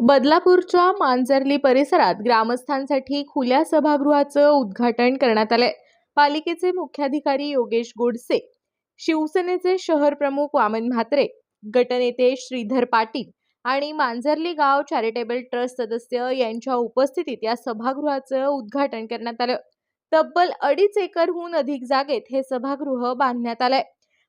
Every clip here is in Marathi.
बदलापूरच्या मांजरली परिसरात ग्रामस्थांसाठी खुल्या सभागृहाचं उद्घाटन करण्यात आलंय. पालिकेचे मुख्याधिकारी योगेश गोडसे शिवसेनेचे शहर प्रमुख वामन म्हात्रे गटनेते श्रीधर पाटील आणि मांजरली गाव चॅरिटेबल ट्रस्ट सदस्य यांच्या उपस्थितीत या सभागृहाचं उद्घाटन करण्यात आलं. तब्बल अडीच एकरहून अधिक जागेत हे सभागृह बांधण्यात आलंय.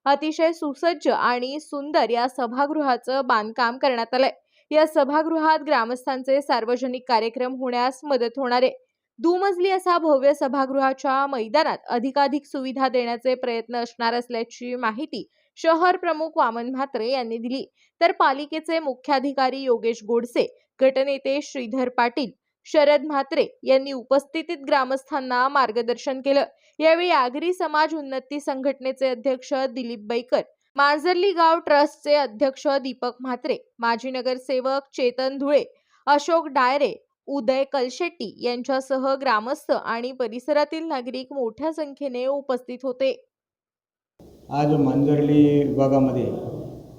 अतिशय सुसज्ज आणि सुंदर या सभागृहाचं बांधकाम करण्यात आलंय. या सभागृहात ग्रामस्थांचे सार्वजनिक कार्यक्रम होण्यास मदत होणार आहे दुमजली असा भव्य सभागृहाच्या मैदानात अधिकाधिक सुविधा देण्याचे प्रयत्न असणार असल्याची माहिती शहर प्रमुख वामन म्हात्रे यांनी दिली. तर पालिकेचे मुख्याधिकारी योगेश गोडसे गटनेते श्रीधर पाटील शरद म्हात्रे यांनी उपस्थितीत ग्रामस्थांना मार्गदर्शन केलं. यावेळी आगरी समाज उन्नती संघटनेचे अध्यक्ष दिलीप बैकर मांजर्ली गाव ट्रस्टचे अध्यक्ष दीपक म्हात्रे माजी नगरसेवक चेतन धुळे अशोक डायरे उदय कलशेट्टी यांच्यासह ग्रामस्थ आणि परिसरातील नागरिक मोठ्या संख्येने उपस्थित होते. आज मांजर्ली विभागामध्ये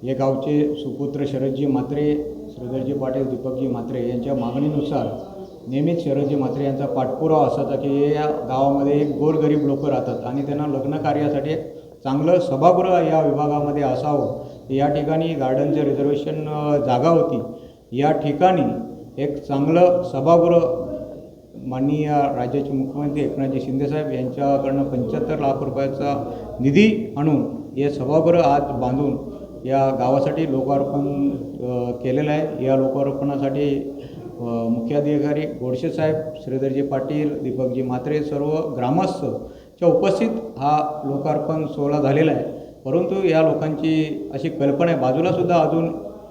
या गावचे सुपुत्र शरदजी म्हात्रे श्रीधरजी पाटील दीपकजी म्हात्रे यांच्या मागणीनुसार नेहमीच शरदजी म्हात्रे यांचा पाठपुरावा असायचा की या गावामध्ये एक गोरगरीब लोक राहतात आणि त्यांना लग्न कार्यासाठी चांगलं सभागृह या विभागामध्ये असावं. या ठिकाणी गार्डनचं रिझर्वेशन जागा होती. या ठिकाणी एक चांगलं सभागृह माननीय राज्याचे मुख्यमंत्री एकनाथजी शिंदेसाहेब यांच्याकडनं पंच्याहत्तर लाख रुपयाचा निधी आणून हे सभागृह आज बांधून या गावासाठी लोकार्पण केलेलं आहे. या लोकार्पणासाठी मुख्याधिकारी गोडशेसाहेब श्रीधरजी पाटील दीपकजी म्हात्रे सर्व ग्रामस्थ च्या उपस्थित हा लोकार्पण सोहळा झालेला आहे. परंतु या लोकांची अशी कल्पना आहे. बाजूलासुद्धा अजून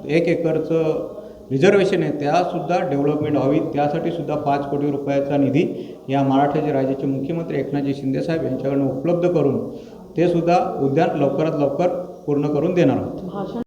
एक एकरचं रिझर्वेशन आहे. त्यासुद्धा डेव्हलपमेंट व्हावी. त्यासाठी सुद्धा पाच कोटी रुपयाचा निधी या महाराष्ट्राचे राज्याचे मुख्यमंत्री एकनाथजी शिंदेसाहेब यांच्याकडून उपलब्ध करून ते सुद्धा उद्यान लवकरात लवकर पूर्ण करून देणार आहोत.